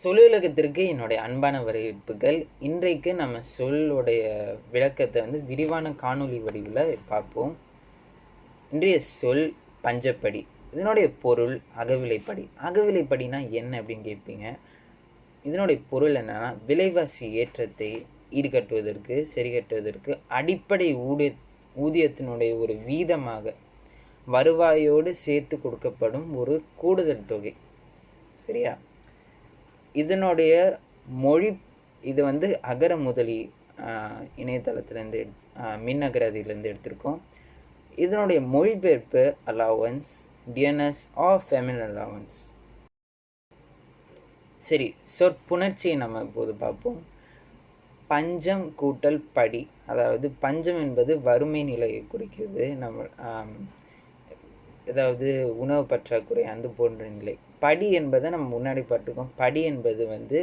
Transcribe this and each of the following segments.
சொல்லுலகத்திற்கு என்னுடைய அன்பான வரவேற்புகள். இன்றைக்கு நம்ம சொல்லுடைய விளக்கத்தை வந்து விரிவான காணொளி வடிவில் பார்ப்போம். இன்றைய சொல் பஞ்சப்படி. இதனுடைய பொருள் அகவிலைப்படி. அகவிலைப்படினா என்ன அப்படின்னு கேட்பீங்க? இதனுடைய பொருள் என்னன்னா விலைவாசி ஏற்றத்தை ஈடுகட்டுவதற்கு சரிகட்டுவதற்கு அடிப்படை ஊதிய ஊதியத்தினுடைய ஒரு வீதமாக வருவாயோடு சேர்த்து கொடுக்கப்படும் ஒரு கூடுதல் தொகை. சரியா? இதனுடைய மொழி இது வந்து அகர முதலி இணையதளத்திலேருந்து எடு மின் அகராதியிலேருந்து எடுத்திருக்கோம். இதனுடைய மொழிபெயர்ப்பு அலாவன்ஸ் டிஎன்எஸ் ஆஃப் ஃபெமின் அலாவன்ஸ் சரி சொற்புணர்ச்சியை நம்ம இப்போது பார்ப்போம். பஞ்சம் கூட்டல் படி அதாவது பஞ்சம் என்பது வறுமை நிலையை குறிக்கிறது. நம்ம அதாவது உணவு பற்றாக்குறை அந்த போன்ற நிலை. படி என்பதை நம்ம முன்னாடி பார்த்துக்கோம் படி என்பது வந்து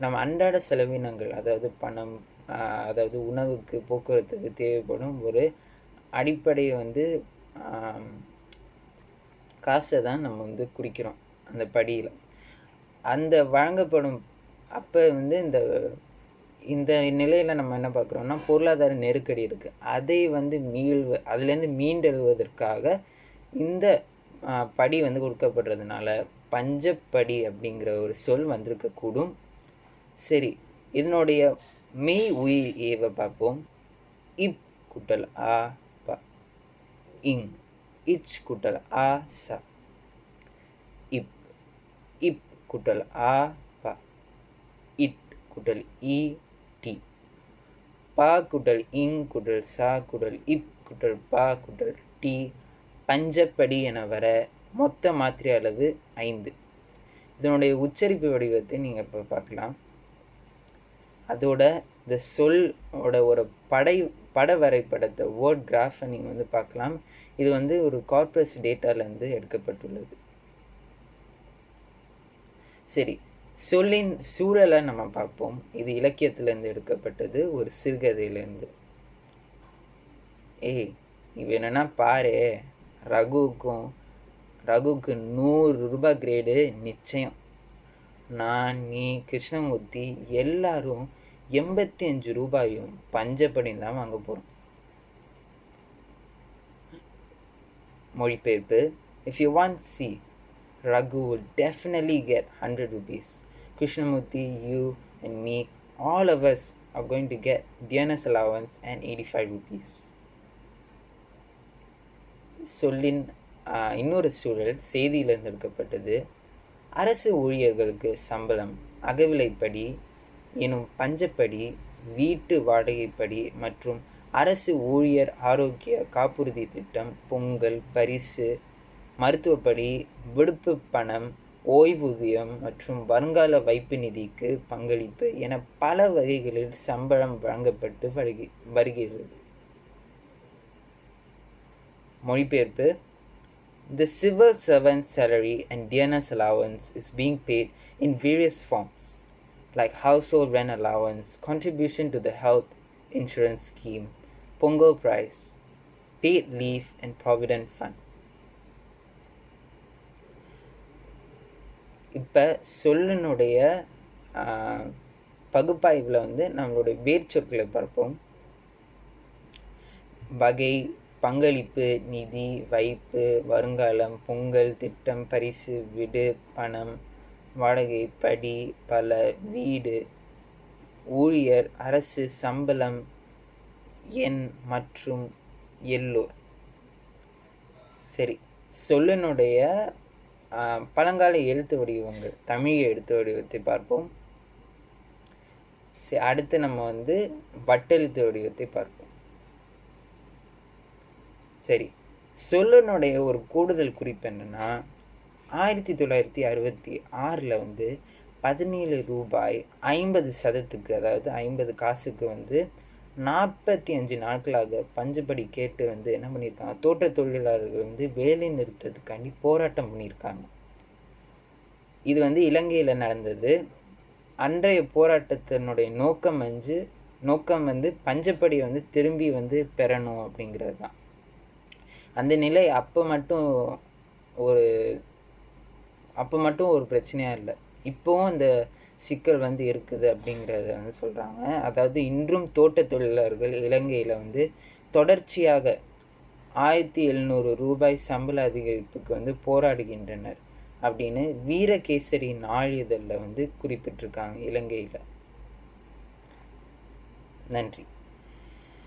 நம்ம அன்றாட செலவினங்கள் அதாவது பணம் அதாவது உணவுக்கு போக்குவரத்துக்கு தேவைப்படும் ஒரு அடிப்படை வந்து காசை தான் நம்ம வந்து குறிக்கிறோம் அந்த படியில். அந்த வழங்கப்படும் அப்போ வந்து இந்த இந்த நிலையில் நம்ம என்ன பார்க்குறோம்னா பொருளாதார நெருக்கடி இருக்குது அதை வந்து மீள்வ அதுலேருந்து மீண்டெழுவதற்காக இந்த படி வந்து கொடுக்கப்படுறதுனால பஞ்சப்படி அப்படிங்கிற ஒரு சொல் வந்திருக்கக்கூடும் சரி இதனுடைய மெய் உயிர் ஏவை பார்ப்போம் இப் குட்டல் ஆ ப. இங் இச் குட்டல் ஆ ச. இப் இப் குட்டல் ஆ ப. இட் குட்டல் இ டி. பா குட்டல் இங் குட்டல் சா குட்டல் இப் குட்டல் பா குட்டல் டி பஞ்சப்படி என வர மொத்த மாத்திரை அளவு ஐந்து. இதனுடைய உச்சரிப்பு வடிவத்தை நீங்கள் இப்போ பார்க்கலாம். அதோட இந்த சொல்லோட ஒரு படை பட வரைபடத்தை வேர்ட் கிராஃபை நீங்கள் வந்து பார்க்கலாம். இது வந்து ஒரு கார்பஸ் டேட்டாலேருந்து எடுக்கப்பட்டுள்ளது. சரி சொல்லின் சூழலை நம்ம பார்ப்போம். இது இலக்கியத்திலேருந்து எடுக்கப்பட்டது ஒரு சிறுகதையிலேருந்து ஏய் நீ வேணும்னா பாரு. ரகுவுக்கும் ரகுவுக்கு நூறு ரூபாய் கிரேடு நிச்சயம். நான் நீ கிருஷ்ணமூர்த்தி எல்லாரும் எண்பத்தி அஞ்சு ரூபாயும் பஞ்சப்படியும் தான் வாங்க போகிறோம் மொழிபெயர்ப்பு if you want C Raghu will definitely get 100 rupees. krishnamurti you and me all of us are going to get dns allowance and 85 rupees. சொல்லின் இன்னொரு சூழல் செய்தியிலிருந்து எடுக்கப்பட்டது. அரசு ஊழியர்களுக்கு சம்பளம் அகவிலைப்படி எனும் பஞ்சப்படி வீட்டு வாடகைப்படி மற்றும் அரசு ஊழியர் ஆரோக்கிய காப்புறுதி திட்டம் பொங்கல் பரிசு மருத்துவப்படி விடுப்பு பணம் ஓய்வூதியம் மற்றும் வருங்கால வைப்பு நிதிக்கு பங்களிப்பு என பல வகைகளில் சம்பளம் வழங்கப்பட்டு வருகி வருகிறது. மொழிபெயர்ப்பு The civil servant salary and DNS allowance is being paid in various forms, like household rent allowance, contribution to the health insurance scheme, Pongal price, paid leave, and provident fund. இப்போ சொல்லினுடைய பகுப்பாய்வில் வந்து நம்மளுடைய வேர்ச்சொற்களை பார்ப்போம் வகை பங்களிப்பு நிதி வைப்பு வருங்காலம் பொங்கல் திட்டம் பரிசு விடு பணம் வாடகை படி பல வீடு ஊழியர் அரசு சம்பளம் எண் மற்றும் எல்லோர். சரி சொல்லனுடைய பழங்கால எழுத்து வடிவங்கள் தமிழ் எழுத்து வடிவத்தை பார்ப்போம். சரி அடுத்து நம்ம வந்து வட்டெழுத்து வடிவத்தை பார்ப்போம். சரி சொல்லனுடைய ஒரு கூடுதல் குறிப்பு என்னன்னா ஆயிரத்தி தொள்ளாயிரத்தி அறுபத்தி ஆறில் வந்து பதினேழு ரூபாய் ஐம்பது சதத்துக்கு அதாவது ஐம்பது காசுக்கு வந்து நாற்பத்தி அஞ்சு நாட்களாக பஞ்சப்படி கேட்டு வந்து என்ன பண்ணியிருக்காங்க தோட்ட தொழிலாளர்கள் வந்து வேலை நிறுத்தத்துக்காண்டி போராட்டம் பண்ணியிருக்காங்க. இது வந்து இலங்கையில் நடந்தது. அன்றைய போராட்டத்தினுடைய நோக்கம் வந்து நோக்கம் வந்து பஞ்சப்படி வந்து திரும்பி வந்து பெறணும் அப்படிங்கிறது தான் அந்த நிலை அப்போ மட்டும் ஒரு அப்போ மட்டும் ஒரு பிரச்சனையாக இல்லை. இப்போவும் இந்த சிக்கல் வந்து இருக்குது அப்படிங்கிறத வந்து சொல்கிறாங்க அதாவது இன்றும் தோட்ட தொழிலாளர்கள் இலங்கையில் வந்து தொடர்ச்சியாக ஆயிரத்தி எழுநூறு ரூபாய் சம்பள அதிகரிப்புக்கு வந்து போராடுகின்றனர் அப்படின்னு வீரகேசரி நாளிதழில் வந்து குறிப்பிட்டிருக்காங்க இலங்கையில். நன்றி.